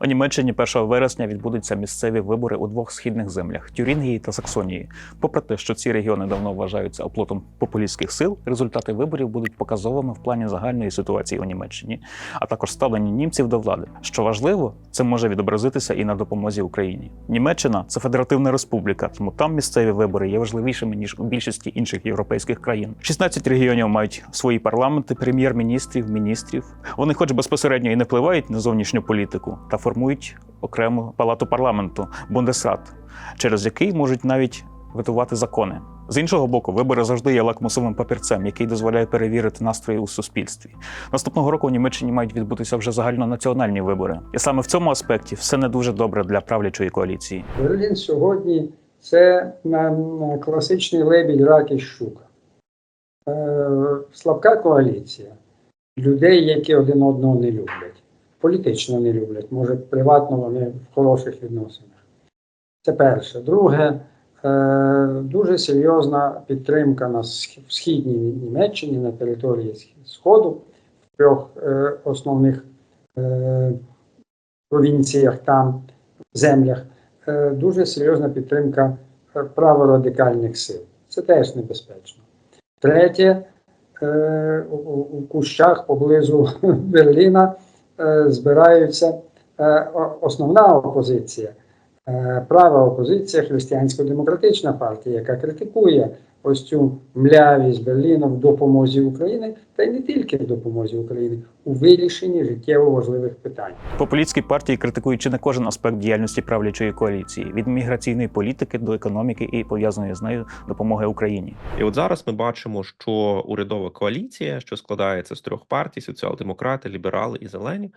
У Німеччині 1 вересня відбудуться місцеві вибори у двох східних землях Тюрінгії та Саксонії. Попри те, що ці регіони давно вважаються оплотом популістських сил, результати виборів будуть показовими в плані загальної ситуації у Німеччині, а також ставлення німців до влади. Що важливо, це може відобразитися і на допомозі Україні. Німеччина це федеративна республіка, тому там місцеві вибори є важливішими ніж у більшості інших європейських країн. 16 регіонів мають свої парламенти, прем'єр-міністрів, міністрів. Вони, хоч безпосередньо і не впливають на зовнішню політику, та формують окрему палату парламенту Бундесрат, через який можуть навіть витувати закони. З іншого боку, вибори завжди є лакмусовим папірцем, який дозволяє перевірити настрої у суспільстві. Наступного року у Німеччині мають відбутися вже загальнонаціональні вибори, і саме в цьому аспекті все не дуже добре для правлячої коаліції. Берлін сьогодні це класичний лебідь, рак і щука. Е, слабка коаліція людей, які один одного не люблять, політично не люблять, може, приватно вони в хороших відносинах. Це перше. Друге, е, дуже серйозна підтримка на східній Німеччині на території Сходу, в трьох е, основних е, провінціях там, землях дуже серйозна підтримка праворадикальних сил. Це теж небезпечно. Третє, у, кущах поблизу Берліна збираються е, основна опозиція, е, права опозиція, християнсько-демократична партія, яка критикує ось цю млявість Берліна в допомозі України, та й не тільки в допомозі України, у вирішенні життєво важливих питань. Популістські партії критикують чи не кожен аспект діяльності правлячої коаліції від міграційної політики до економіки і пов'язаної з нею допомоги Україні. І от зараз ми бачимо, що урядова коаліція, що складається з трьох партій: соціал-демократи, ліберали і зелені,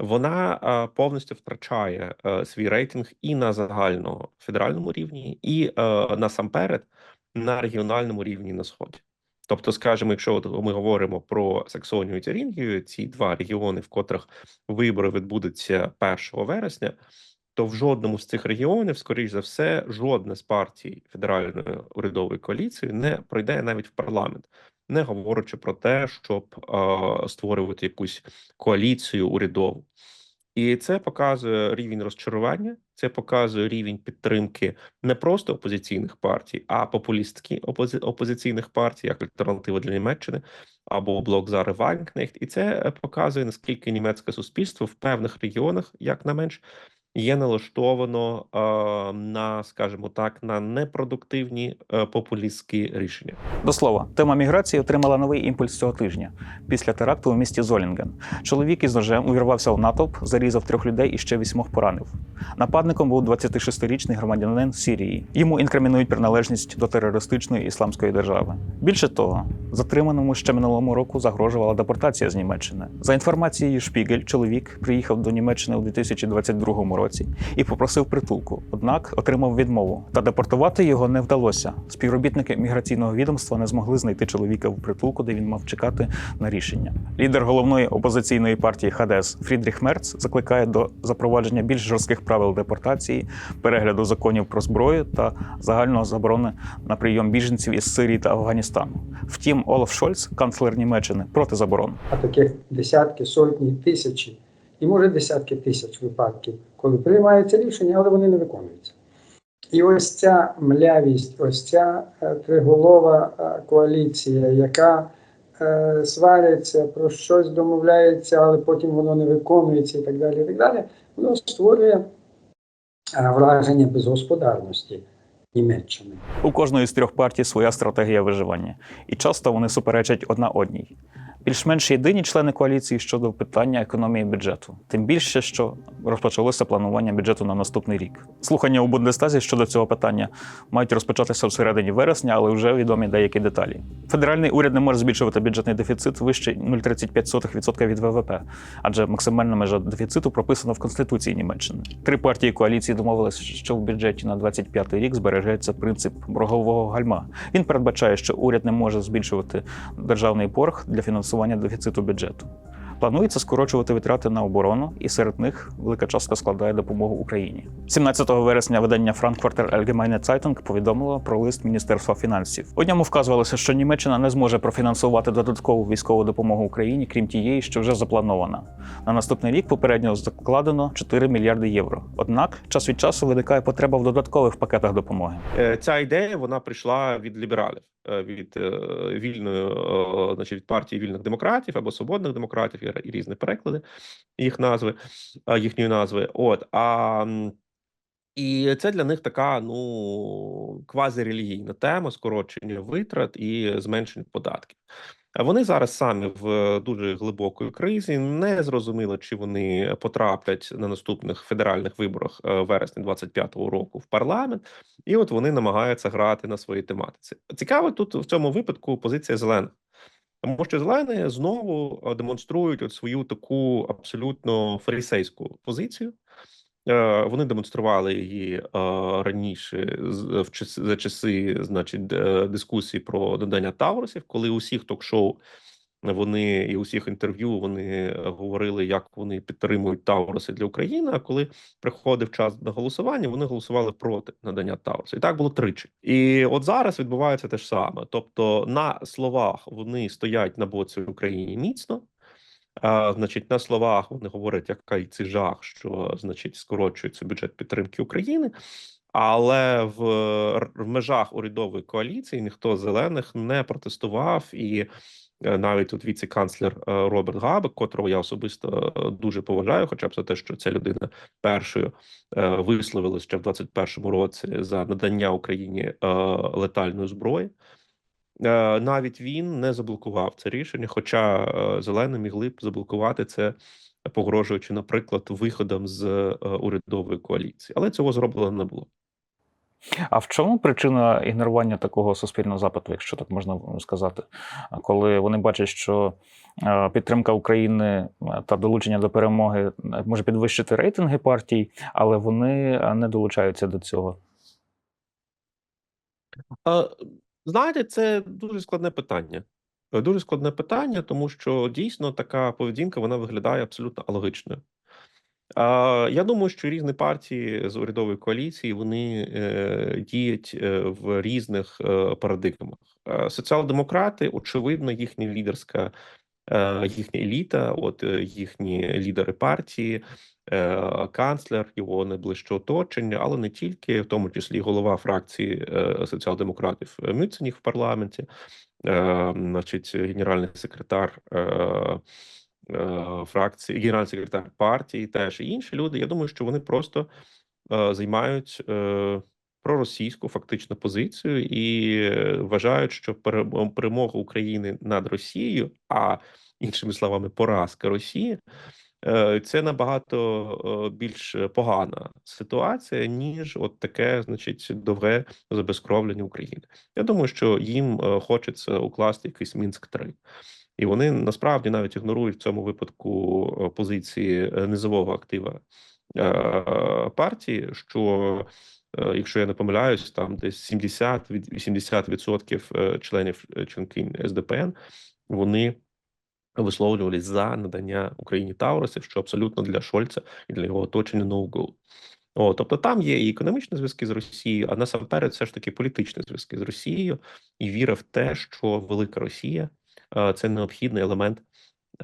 вона е, повністю втрачає е, свій рейтинг і на загальному федеральному рівні, і е, насамперед на регіональному рівні на сході. Тобто, скажімо, якщо ми говоримо про Саксонію і Тюрінгію, ці два регіони, в котрих вибори відбудуться 1 вересня, то в жодному з цих регіонів, скоріш за все, жодна з партій федеральної урядової коаліції не пройде навіть в парламент, не говорячи про те, щоб е, створювати якусь коаліцію урядову. І це показує рівень розчарування, це показує рівень підтримки не просто опозиційних партій, а популістських опози- опозиційних партій, як альтернатива для Німеччини або блок Зари Вайнкнехт. І це е, показує наскільки німецьке суспільство в певних регіонах, як на менш, є налаштовано на, скажімо так, на непродуктивні е, популістські рішення. До слова, тема міграції отримала новий імпульс цього тижня після теракту у місті Золінген. Чоловік із ножем увірвався в натовп, зарізав трьох людей і ще вісьмох поранив. Нападником був 26-річний громадянин Сирії. Йому інкримінують приналежність до терористичної ісламської держави. Більше того, затриманому ще минулому року загрожувала депортація з Німеччини. За інформацією Шпігель, чоловік приїхав до Німеччини у 2022 році і попросив притулку, однак отримав відмову. Та депортувати його не вдалося. Співробітники міграційного відомства не змогли знайти чоловіка в притулку, де він мав чекати на рішення. Лідер головної опозиційної партії ХДС Фрідріх Мерц закликає до запровадження більш жорстких правил депортації, перегляду законів про зброю та загального заборони на прийом біженців із Сирії та Афганістану. Втім, Олаф Шольц, канцлер Німеччини, проти заборон. а таких десятки, сотні, тисячі, і може десятки тисяч випадків, коли приймаються рішення, але вони не виконуються. І ось ця млявість, ось ця е, триголова е, коаліція, яка е, свариться, про щось домовляється, але потім воно не виконується і так далі, і так далі, воно створює е, враження безгосподарності Німеччини. У кожної з трьох партій своя стратегія виживання, і часто вони суперечать одна одній. Більш-менш єдині члени коаліції щодо питання економії бюджету, тим більше, що розпочалося планування бюджету на наступний рік. Слухання у Бундестазі щодо цього питання мають розпочатися всередині вересня, але вже відомі деякі деталі. Федеральний уряд не може збільшувати бюджетний дефіцит вище 0,35% від ВВП, адже максимальна межа дефіциту прописана в Конституції Німеччини. Три партії коаліції домовилися, що в бюджеті на 25 рік збережеться принцип боргового гальма. Він передбачає, що уряд не може збільшувати державний борг для фінансування дефіциту бюджету. Планується скорочувати витрати на оборону, і серед них велика частка складає допомогу Україні. 17 вересня видання Frankfurter Allgemeine Zeitung повідомило про лист Міністерства фінансів. У ньому вказувалося, що Німеччина не зможе профінансувати додаткову військову допомогу Україні, крім тієї, що вже запланована. На наступний рік попередньо закладено 4 мільярди євро. Однак час від часу виникає потреба в додаткових пакетах допомоги. Е, Ця ідея вона прийшла від лібералів, від е, вільної, е, значить, від партії вільних демократів або свободних демократів і різні переклади їх назви, е, їхньої назви. От а і це для них така ну квазірелігійна тема скорочення витрат і зменшення податків. Вони зараз самі в дуже глибокої кризі. Не зрозуміло, чи вони потраплять на наступних федеральних виборах е, вересня 25-го року в парламент, і от вони намагаються грати на своїй тематиці. Цікаво тут в цьому випадку позиція зелених. Тому що зелені знову е, демонструють от свою таку абсолютно фарисейську позицію. Е, Вони демонстрували її е, раніше за часи, значить, дискусії про додання Таурусів, коли у всіх ток-шоу вони і у всіх інтерв'ю вони говорили, як вони підтримують Тауруси для України. А коли приходив час на голосування, вони голосували проти надання Таурусу. І так було тричі. І от зараз відбувається те ж саме. Тобто, на словах вони стоять на боці України міцно. А, значить, на словах вони говорять, який це жах, що значить скорочується бюджет підтримки України. Але в, в межах урядової коаліції ніхто з зелених не протестував, і е, навіть тут віце-канцлер е, Роберт Габек, котрого я особисто е, дуже поважаю, хоча б за те, що ця людина першою висловилась ще в 21-му році за надання Україні летальної зброї. Е, Навіть він не заблокував це рішення, хоча е, зелені могли б заблокувати це, погрожуючи, наприклад, виходом з е, урядової коаліції, але цього зроблено не було. А в чому причина ігнорування такого суспільного запиту, якщо так можна сказати, коли вони бачать, що підтримка України та долучення до перемоги може підвищити рейтинги партій, але вони не долучаються до цього? Знаєте, це дуже складне питання. Е, Дуже складне питання, тому що дійсно така поведінка вона виглядає абсолютно алогічною. Я думаю, що різні партії з урядової коаліції вони е, діють е, в різних парадигмах. Соціал-демократи, очевидно, їхня лідерська, їхня еліта, от їхні лідери партії, е, канцлер, його найближче оточення, але не тільки, в тому числі голова фракції е, соціал-демократів Мюценіх в парламенті, е, значить, генеральний секретар. е, Фракції, генеральний секретар партії, теж і інші люди. Я думаю, що вони просто е, займають проросійську фактично позицію і е, вважають, що пере- перемога України над Росією, а іншими словами, поразка Росії. е, Це набагато е, більш погана ситуація, ніж от таке, значить, довге забезкровлення України. Я думаю, що їм хочеться укласти якийсь мінськ 3 і вони насправді навіть ігнорують в цьому випадку позиції низового актива партії, що якщо я не помиляюсь, там десь 70 від 80% е, членів е, членкинь СДПН вони висловлювались за надання Україні Таурусів, що абсолютно для Шольца і для його оточення no-go. О, тобто там є і економічні зв'язки з Росією, а насамперед, все ж таки політичні зв'язки з Росією, і віра в те, що велика Росія е, це необхідний елемент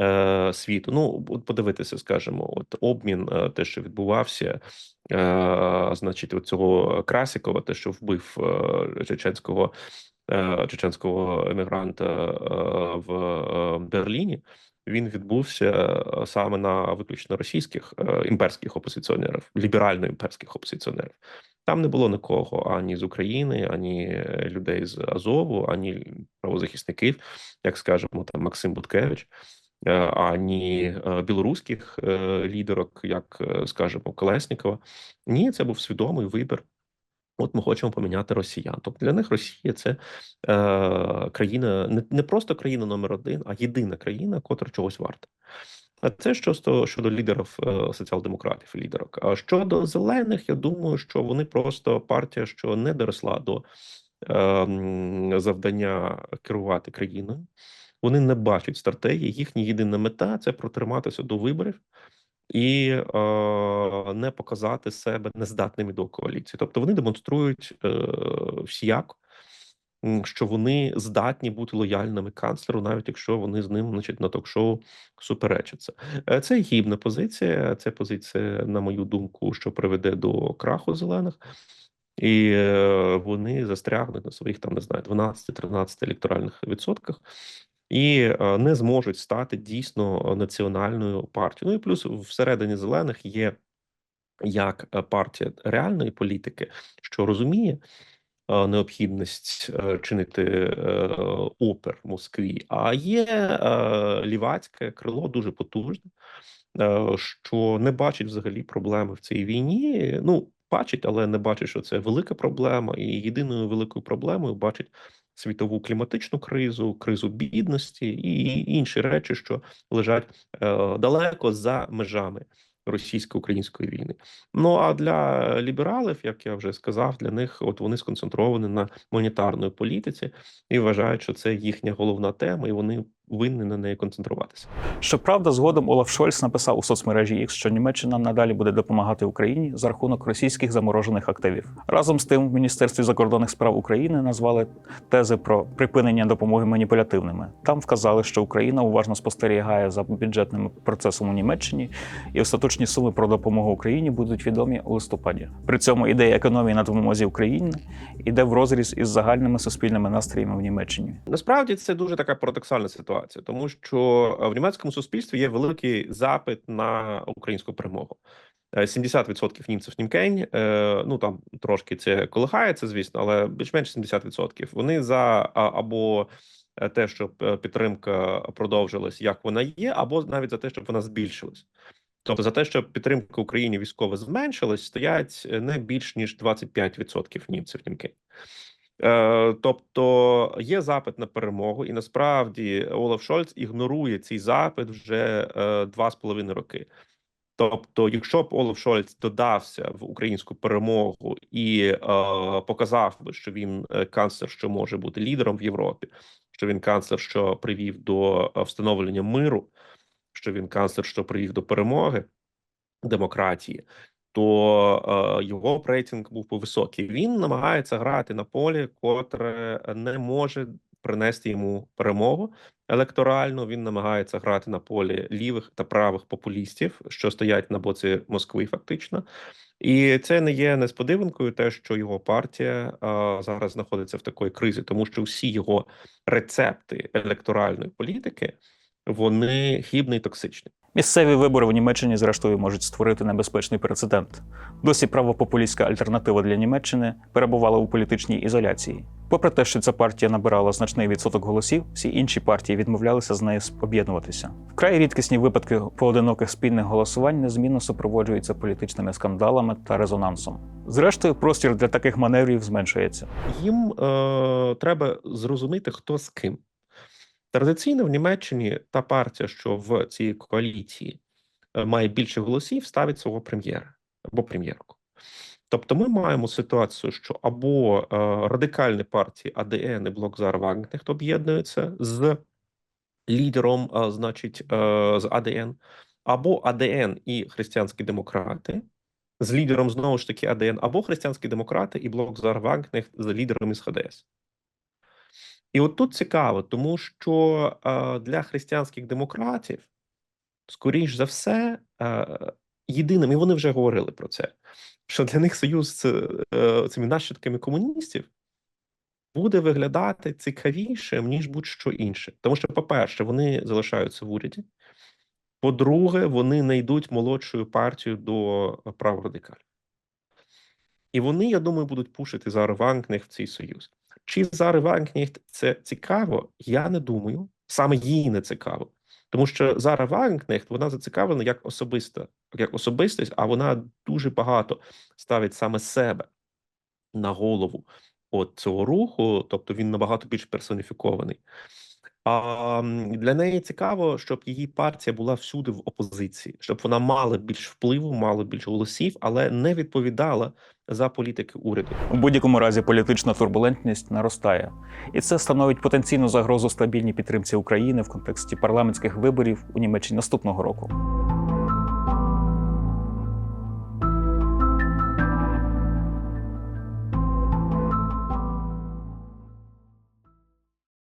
е, світу. Ну, от подивитися, скажімо, от обмін, е, те, що відбувався, е, значить, от цього Красікова, те, що вбив е, чеченського. е, Чеченського емігранта е, в е, Берліні він відбувся саме на виключно російських імперських опозиціонерів, ліберально-імперських опозиціонерів. Там не було нікого ані з України, ані людей з Азову, ані правозахисників, як скажемо, там Максим Буткевич, е, ані е, білоруських е, лідерок, як скажемо, Колеснікова. Ні, це був свідомий вибір. От ми хочемо поміняти росіян. Тобто для них Росія це е, країна, не, не просто країна номер один, а єдина країна, котра чогось варта. А це що щодо лідерів е, соціал-демократів лідерок. А щодо зелених, я думаю, що вони просто партія, що не доросла до е, завдання керувати країною. Вони не бачать стратегії. Їхня єдина мета це протриматися до виборів і е, не показати себе нездатними до коаліції. Тобто вони демонструють е, всіяко, м, що вони здатні бути лояльними канцлеру, навіть якщо вони з ним, значить, на ток-шоу суперечаться. Е, Це гібна позиція. Це позиція, на мою думку, що приведе до краху зелених. І е, вони застрягнуть на своїх там не знаю 12-13 електоральних відсотках і е, не зможуть стати дійсно національною партією. Ну і плюс всередині зелених є як е, партія реальної політики, що розуміє е, необхідність чинити опір Москві, а є лівацьке крило дуже потужне, що не бачить взагалі проблеми в цій війні. Ну бачить, але не бачить, що це велика проблема, і єдиною великою проблемою бачить світову кліматичну кризу, кризу бідності і інші речі, що лежать е, далеко за межами російсько-української війни. Ну а для лібералів, як я вже сказав, для них от вони сконцентровані на монетарної політиці і вважають, що це їхня головна тема, і вони винні на неї концентруватися. Щоправда, згодом Олаф Шольц написав у соцмережі X, що Німеччина надалі буде допомагати Україні за рахунок російських заморожених активів. Разом з тим, в Міністерстві закордонних справ України назвали тези про припинення допомоги маніпулятивними. Там вказали, що Україна уважно спостерігає за бюджетним процесом у Німеччині, і остаточні суми про допомогу Україні будуть відомі у листопаді. При цьому ідея економії на допомозі Україні йде в розріз із загальними суспільними настроями в Німеччині. Насправді це дуже така парадоксальна ситуація, тому що е, в німецькому суспільстві є великий запит на українську перемогу. Е, 70% німців німкень, е, ну там трошки це колихається, звісно, але більш-менш 70%. Вони за або е, те, щоб е, підтримка продовжилась, як вона є, або навіть за те, щоб вона збільшилась. Тобто за те, щоб підтримка Україні військова зменшилась, стоять е, не більш ніж 25% німців німкень. Е, тобто є запит на перемогу, і насправді Олаф Шольц ігнорує цей запит вже е, два з половиною роки. Тобто, якщо б Олаф Шольц додався в українську перемогу і е, показав би, що він е, канцлер, що може бути лідером в Європі, що він канцлер, що привів до встановлення миру, що він канцлер, що привів до перемоги демократії, то е, його рейтинг був би високий. Він намагається грати на полі, котре не може принести йому перемогу електоральну. Він намагається грати на полі лівих та правих популістів, що стоять на боці Москви, фактично. І це не є несподіванкою, те, що його партія е, зараз знаходиться в такої кризі, тому що всі його рецепти електоральної політики вони хібні і токсичні. Місцеві вибори в Німеччині, зрештою, можуть створити небезпечний прецедент. Досі правопопулістська альтернатива для Німеччини перебувала у політичній ізоляції. Попри те, що ця партія набирала значний відсоток голосів, всі інші партії відмовлялися з нею об'єднуватися. Вкрай рідкісні випадки поодиноких спільних голосувань незмінно супроводжуються політичними скандалами та резонансом. Зрештою, простір для таких маневрів зменшується. Їм е, треба зрозуміти, хто з ким. Традиційно в Німеччині та партія, що в цій коаліції е, має більше голосів, ставить свого прем'єра або прем'єрку. Тобто, ми маємо ситуацію, що або е, радикальні партії АДН і Блок Зар об'єднуються з лідером, е, значить, е, з АДН, або АДН і християнські демократи. З лідером знову ж таки АДН, або християнські демократи і блок Зарвагнехт з лідером із ХДС. І от тут цікаво, тому що для християнських демократів, скоріш за все, єдиним, і вони вже говорили про це, що для них союз з е, цими нащадками комуністів буде виглядати цікавішим, ніж будь-що інше. Тому що, по-перше, вони залишаються в уряді. По-друге, вони не йдуть молодшою партією до праворадикалів. І вони, я думаю, будуть пушити Зару Ванкнехт в цей союз. Чи Зари Ванкнехт це цікаво? Я не думаю. Саме їй не цікаво. Тому що Зара Ванкнехт, вона зацікавлена як особиста, як особистість, а вона дуже багато ставить саме себе на голову от цього руху, тобто він набагато більш персоніфікований. А для неї цікаво, щоб її партія була всюди в опозиції, щоб вона мала більш впливу, мала більш голосів, але не відповідала за політики уряду. У будь-якому разі політична турбулентність наростає, і це становить потенційну загрозу стабільній підтримці України в контексті парламентських виборів у Німеччині наступного року.